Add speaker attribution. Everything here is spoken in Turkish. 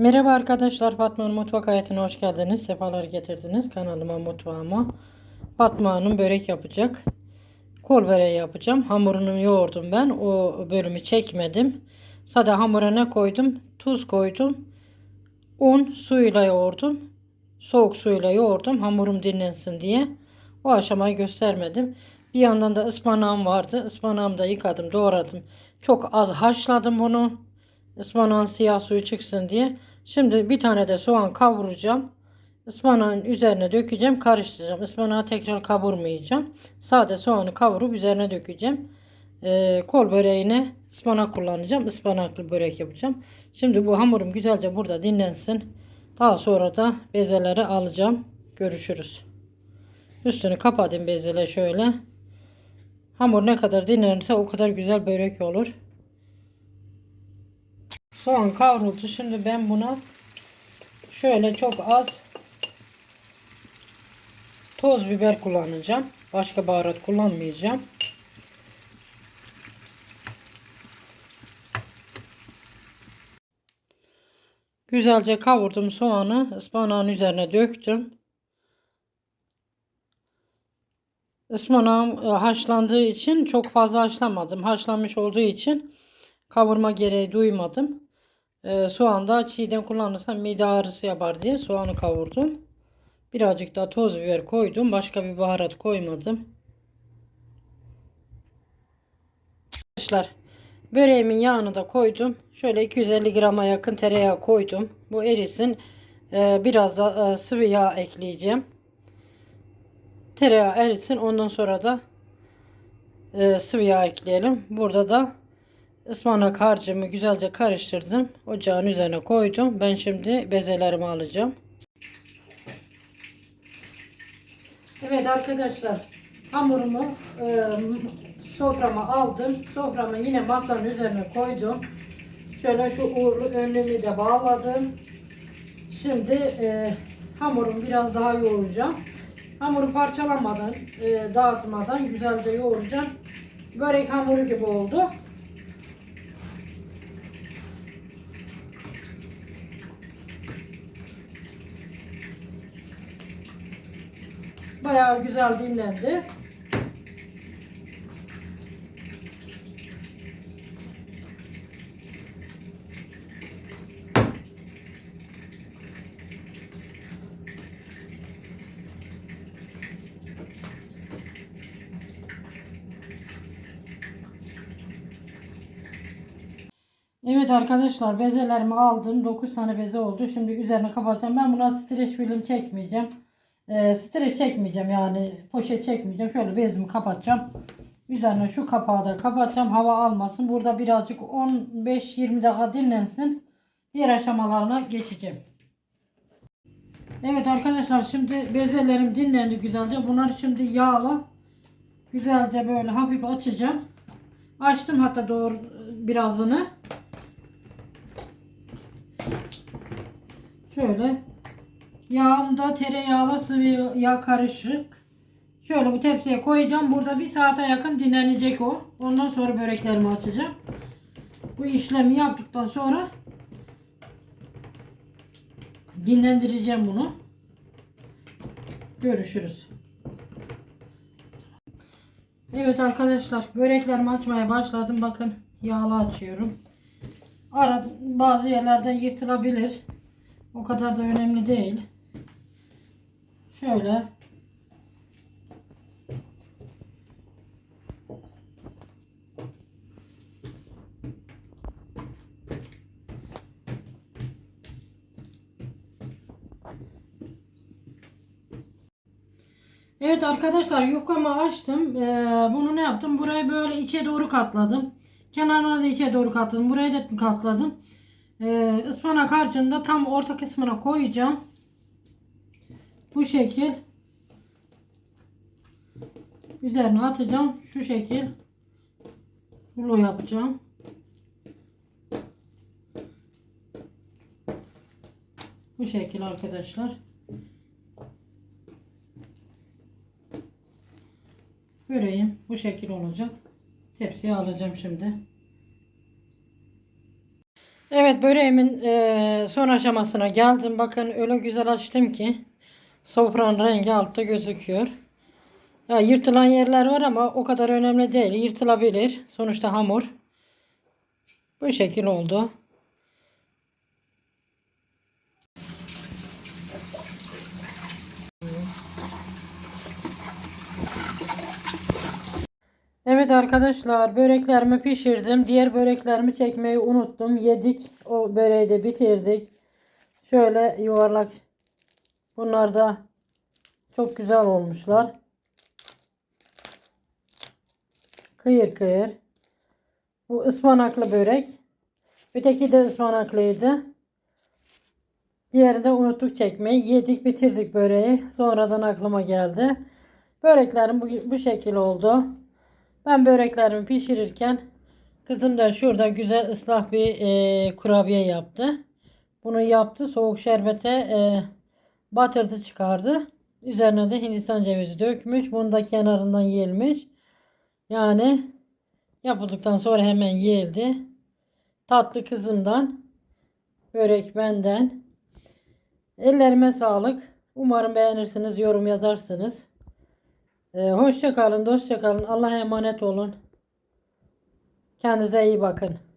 Speaker 1: Merhaba arkadaşlar, Fatma'nın mutfak hayatına hoş geldiniz. Sefalar getirdiniz kanalıma, mutfağıma. Fatma börek yapacak. Kol böreği yapacağım. Hamurunu yoğurdum ben. O bölümü çekmedim. Sadece hamura ne koydum? Tuz koydum. Un suyla yoğurdum. Soğuk suyla yoğurdum. Hamurum dinlensin diye. O aşamayı göstermedim. Bir yandan da ıspanağım vardı. Ispanağımı da yıkadım, doğradım. Çok az haşladım bunu. Ispanağın siyah suyu çıksın diye. Şimdi bir tane de soğan kavuracağım. Ispanağın üzerine dökeceğim, karıştıracağım. Ispanağı tekrar kavurmayacağım. Sade soğanı kavurup üzerine dökeceğim. Ee, kol böreğine ıspanak kullanacağım. Ispanaklı börek yapacağım. Şimdi bu hamurum güzelce burada dinlensin. Daha sonra da bezeleri alacağım. Görüşürüz. Üstünü kapatayım bezeyle şöyle. Hamur ne kadar dinlenirse o kadar güzel börek olur. Soğan kavruldu. Şimdi ben buna şöyle çok az toz biber kullanacağım. Başka baharat kullanmayacağım. Güzelce kavurdum soğanı. ıspanağın üzerine döktüm. Ispanağım e, haşlandığı için çok fazla haşlamadım. Haşlanmış olduğu için kavurma gereği duymadım. Ee, soğan da çiğden kullanırsam mide ağrısı yapar diye soğanı kavurdum. Birazcık da toz biber koydum. Başka bir baharat koymadım. Arkadaşlar böreğimin yağını da koydum. Şöyle 250 grama yakın tereyağı koydum. Bu erisin. Ee, biraz da e, sıvı yağ ekleyeceğim. Tereyağı erisin. Ondan sonra da e, sıvı yağ ekleyelim. Burada da ıspanak harcımı güzelce karıştırdım. Ocağın üzerine koydum. Ben şimdi bezelerimi alacağım. Evet arkadaşlar hamurumu e, soframa aldım. Soframı yine masanın üzerine koydum. Şöyle şu uğurlu önlüğümü de bağladım. Şimdi e, hamurumu biraz daha yoğuracağım. Hamuru parçalamadan, e, dağıtmadan güzelce yoğuracağım. Börek hamuru gibi oldu. Bayağı güzel dinlendi. Evet arkadaşlar bezelerimi aldım. 9 tane beze oldu. Şimdi üzerine kapatacağım. Ben buna streç film çekmeyeceğim. E, streç çekmeyeceğim yani poşet çekmeyeceğim. Şöyle bezimi kapatacağım. Üzerine şu kapağı da kapatacağım. Hava almasın. Burada birazcık 15-20 dakika dinlensin. Diğer aşamalarına geçeceğim. Evet arkadaşlar şimdi bezelerim dinlendi güzelce. Bunları şimdi yağla güzelce böyle hafif açacağım. Açtım hatta doğru birazını. Şöyle Yağımda tereyağla sıvı yağ karışık. Şöyle bu tepsiye koyacağım. Burada bir saate yakın dinlenecek o. Ondan sonra böreklerimi açacağım. Bu işlemi yaptıktan sonra dinlendireceğim bunu. Görüşürüz. Evet arkadaşlar böreklerimi açmaya başladım. Bakın yağlı açıyorum. Ara bazı yerlerde yırtılabilir. O kadar da önemli değil. Şöyle Evet arkadaşlar yufkamı açtım. Ee, bunu ne yaptım? Burayı böyle içe doğru katladım. Kenarına da içe doğru katladım. Burayı da katladım. Ee, ıspanak harcını da tam orta kısmına koyacağım. Bu şekil. Üzerine atacağım. Şu şekil. Rulo yapacağım. Bu şekil arkadaşlar. Böreğim bu şekil olacak. Tepsiye alacağım şimdi. Evet böreğimin eee, son aşamasına geldim. Bakın öyle güzel açtım ki sofranın rengi altta gözüküyor. Ya yırtılan yerler var ama o kadar önemli değil. Yırtılabilir. Sonuçta hamur. Bu şekil oldu. Evet arkadaşlar böreklerimi pişirdim. Diğer böreklerimi çekmeyi unuttum. Yedik. O böreği de bitirdik. Şöyle yuvarlak. Bunlar da çok güzel olmuşlar. Kıyır kıyır. Bu ıspanaklı börek. Öteki de ıspanaklıydı. Diğerini de unuttuk çekmeyi. Yedik bitirdik böreği. Sonradan aklıma geldi. Böreklerim bu, bu şekil oldu. Ben böreklerimi pişirirken kızım da şurada güzel ıslah bir e, kurabiye yaptı. Bunu yaptı. Soğuk şerbete e, batırdı çıkardı. Üzerine de Hindistan cevizi dökmüş. Bunu da kenarından yiyilmiş. Yani yapıldıktan sonra hemen yiyildi. Tatlı kızımdan. Börek benden. Ellerime sağlık. Umarım beğenirsiniz. Yorum yazarsınız. Ee, hoşça kalın, dostça kalın. Allah'a emanet olun. Kendinize iyi bakın.